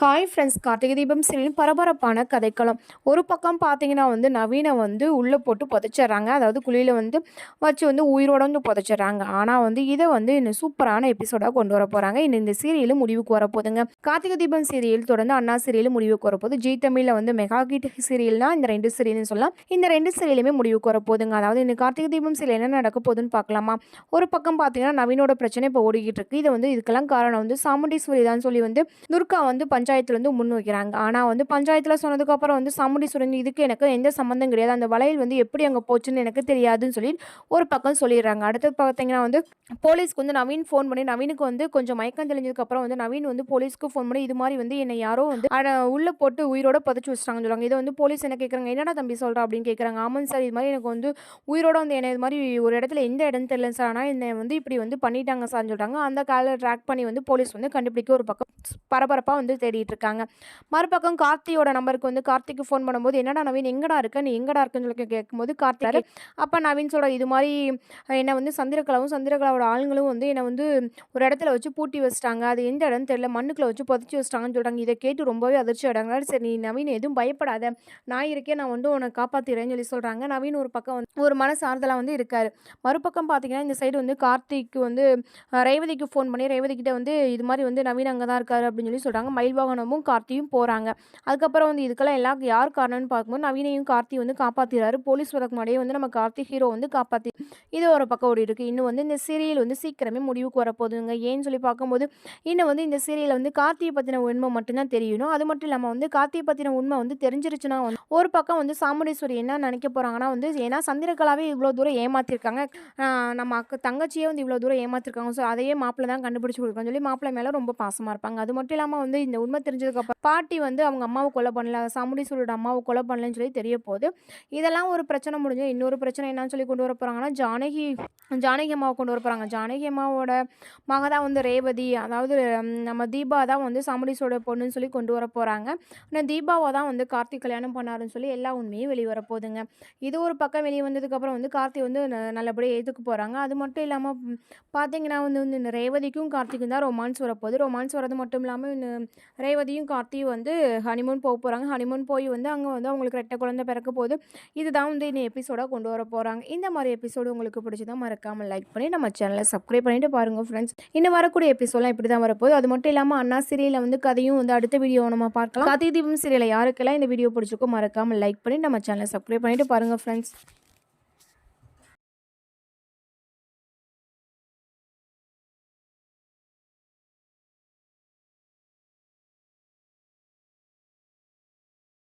Hi friends Karthigai Deepam serial பரபரப்பான கதைக்களம். ஒரு பக்கம் பார்த்தீங்கன்னா வந்து நவீனை வந்து உள்ளே போட்டு புதைச்சிட்றாங்க. அதாவது குழியில் வந்து வச்சு வந்து உயிரோட வந்து புதைச்சிட்றாங்க. ஆனால் வந்து இதை வந்து இன்னும் சூப்பரான எபிசோடாக கொண்டு வர போகிறாங்க இன்னும் இந்த சீரியலும் முடிவுக்கு வரப்போதுங்க கார்த்திகை தீபம் சீரியல் தொடர்ந்து அண்ணா சீரியலும் முடிவுக்கு வரப்போகுது ஜி தமிழில் வந்து மெகா கிட் சீரியல்னா இந்த ரெண்டு சீரியல்னு சொல்லலாம். இந்த ரெண்டு சீரியலுமே முடிவுக்கு வரப்போதுங்க அதாவது இந்த கார்த்திகை தீபம் சீரியல் என்ன நடக்க போகுதுன்னு பார்க்கலாமா ஒரு பக்கம் பார்த்தீங்கன்னா நவீனோட பிரச்சனை இப்போ ஓடிக்கிட்டு இருக்கு. இது வந்து இதுக்கெல்லாம் காரணம் வந்து சாமுண்டீஸ்வரி தான் சொல்லி வந்து துர்கா வந்து பஞ்ச வந்து முன் வைக்கிறாங்க. ஆனால் வந்து பஞ்சாயத்தில் சொன்னதுக்கப்புறம் வந்து சாமுண்டீஸ்வரன் இதுக்கு எனக்கு எந்த சம்மந்தம் கிடையாது. அந்த வளையல் வந்து எப்படி அங்கே போச்சுன்னு எனக்கு தெரியாதுன்னு சொல்லி ஒரு பக்கம் சொல்லிடுறாங்க. அடுத்தது பார்த்தீங்கன்னா வந்து போலீஸ்க்கு வந்து நவீன் ஃபோன் பண்ணி நவீனுக்கு வந்து கொஞ்சம் மயக்கம் தெளிஞ்சதுக்கப்புறம் வந்து நவீன் வந்து போலீஸ்க்கு ஃபோன் பண்ணி இது மாதிரி வந்து என்னை யாரோ வந்து உள்ளே உள்ள போட்டு உயிரோட புதைச்சி வச்சிட்டாங்கன்னு சொல்லுவாங்க இதை வந்து போலீஸ் என்ன கேட்குறாங்க என்னடா தம்பி சொல்கிறா அப்படின்னு கேட்குறாங்க ஆமாம் சார் இது மாதிரி எனக்கு வந்து உயிரோட வந்து என்னை இது மாதிரி ஒரு இடத்துல எந்த இடம் தெரியல சார். ஆனால் என்னை வந்து இப்படி வந்து பண்ணிட்டாங்க சார்னு சொல்கிறாங்க அந்த காலை ட்ராக் பண்ணி வந்து போலீஸ் வந்து கண்டுபிடிக்க ஒரு பக்கம் பரபரப்பாக வந்து தேடிட்டு இருக்காங்க மறுபக்கம் கார்த்தியோட நம்பருக்கு வந்து கார்த்திக்கு ஃபோன் பண்ணும்போது என்னடா நவீன் எங்கடா இருக்க? நீ எங்கடா இருக்குன்னு சொல்லி கேட்கும்போது கார்த்திக் அப்போ நவீன் சொல்ற இது மாதிரி என்னை வந்து சந்திரகலாவும் சந்திரகலாவோட ஆளுங்களும் வந்து என்னை வந்து ஒரு இடத்துல வச்சு பூட்டி வச்சிட்டாங்க. அது எந்த இடம்னு தெரியல. மண்ணுக்குள்ள வச்சு புதைச்சி வச்சிட்டாங்கன்னு சொல்கிறாங்க இதை கேட்டு ரொம்பவே அதிர்ச்சி ஆயிடாங்க சரி நீ நவீன் எதுவும் பயப்படாத. நான் இருக்கேன். நான் வந்து உன்னை காப்பாற்றிடுறேன்னு சொல்லி சொல்கிறாங்க நவீன் ஒரு பக்கம் வந்து ஒரு மனசு ஆறுதலாக வந்து இருக்காரு. மறுபக்கம் பார்த்தீங்கன்னா இந்த சைடு வந்து கார்த்திக்கு வந்து ரேவதிக்கு ஃபோன் பண்ணி ரேவதி கிட்ட வந்து இது மாதிரி வந்து நவீன் அங்கே தான் இருக்காரு அப்படின்னு சொல்லி சொல்கிறாங்க மயில் வாகனமும் கார்த்தியும் போகிறாங்க அதுக்கப்புறம் வந்து இதுக்கெல்லாம் எல்லாம் யார் காரணம்னு பார்க்கும்போது நவீனையும் கார்த்தி வந்து காப்பாற்றிடுறாரு போலீஸ் வரக்கு முன்னாடியே வந்து நம்ம கார்த்தி ஹீரோ வந்து காப்பாற்றி இது ஒரு பக்கம் ஓடி இருக்குது இன்னும் வந்து இந்த சீரியல் வந்து சீக்கிரமே முடிவுக்கு வரப்போகுதுங்க ஏன்னு சொல்லி பார்க்கும்போது இன்னும் வந்து இந்த சீரியலில் வந்து கார்த்தியை பற்றின உண்மை மட்டும்தான் தெரியணும். அது மட்டும் இல்லாமல் வந்து கார்த்தியை பற்றின உண்மை வந்து தெரிஞ்சிருச்சுன்னா வந்து ஒரு பக்கம் வந்து சாமுண்டீஸ்வரி என்ன நினைக்க போகிறாங்கன்னா வந்து ஏன்னா சந்திரகலாவே இவ்வளோ தூரம் ஏமாற்றிருக்காங்க நம்ம அக்க தங்கச்சியே வந்து இவ்வளோ தூரம் ஏமாற்றிருக்காங்க ஸோ அதையே மாப்பிள்ளை தான் கண்டுபிடிச்சி கொடுக்குறோம் சொல்லி மாப்பிள்ளை மேலே ரொம்ப பாசமாக இருப்பாங்க. அது மட்டும் இல்லாமல் வந்து இந்த உண்மை தெரிஞ்சதுக்கப்புறம் பாட்டி வந்து அவங்க அம்மாவை கொலை பண்ணல சூழோட அம்மாவை கொலை பண்ணலன்னு சொல்லி தெரிய போகுது. இதெல்லாம் ஒரு பிரச்சனை முடிஞ்சு இன்னொரு பிரச்சனை என்னன்னு சொல்லி கொண்டு வர போகிறாங்கன்னா ஜானகி ஜானகி அம்மாவை கொண்டு வர போகிறாங்க ஜானகி அம்மாவோட மக தான் வந்து ரேவதி அதாவது நம்ம தீபா தான் வந்து சாமுண்டீஸோட பொண்ணுன்னு சொல்லி கொண்டு வர போகிறாங்க ஆனால் தீபாவை தான் வந்து கார்த்திக் கல்யாணம் பண்ணாருன்னு சொல்லி எல்லா உண்மையும் வெளியே வர இது ஒரு பக்கம் வெளியே வந்ததுக்கப்புறம் வந்து கார்த்தி வந்து ந- நல்லபடியாக ஏற்றுக்க போகிறாங்க அது மட்டும் இல்லாமல் பார்த்தீங்கன்னா வந்து வந்து இந்த ரேவதிக்கும் கார்த்திக்கும் தான் ரொமான்ஸ் வரப்போகுது. ரொமான்ஸ் வரது மட்டும் இல்லாமல் ரேவதியும் கார்த்தியும் வந்து ஹனிமூன் போக போகிறாங்க ஹனிமூன் போய் வந்து அங்கே வந்து அவங்களுக்கு ரெட்டை குழந்தை பிறக்க போகுது. இதுதான் வந்து இந்த எபிசோடாக கொண்டு வர போகிறாங்க இந்த மாதிரி எபிசோடு உங்களுக்கு பிடிச்சதா மறக்காமல் லைக் பண்ணி நம்ம சேனலை சப்ஸ்கிரைப் பண்ணிட்டு பாருங்கள் ஃப்ரெண்ட்ஸ் இன்னும் வரக்கூடிய எபிசோட்லாம் இப்படி தான் வரப்போகுது. அது மட்டும் இல்லாமல் அண்ணா சீரியலில் வந்து கதையும் வந்து அடுத்த வீடியோ நம்ம பார்க்கலாம். கதை தீபம் சீரியலை யாருக்கெல்லாம் இந்த வீடியோ பிடிச்சிருக்கோ மறக்காமல் லைக் பண்ணி நம்ம சேனலை சப்ஸ்கிரைப் பண்ணிட்டு பாருங்கள் ஃப்ரெண்ட்ஸ்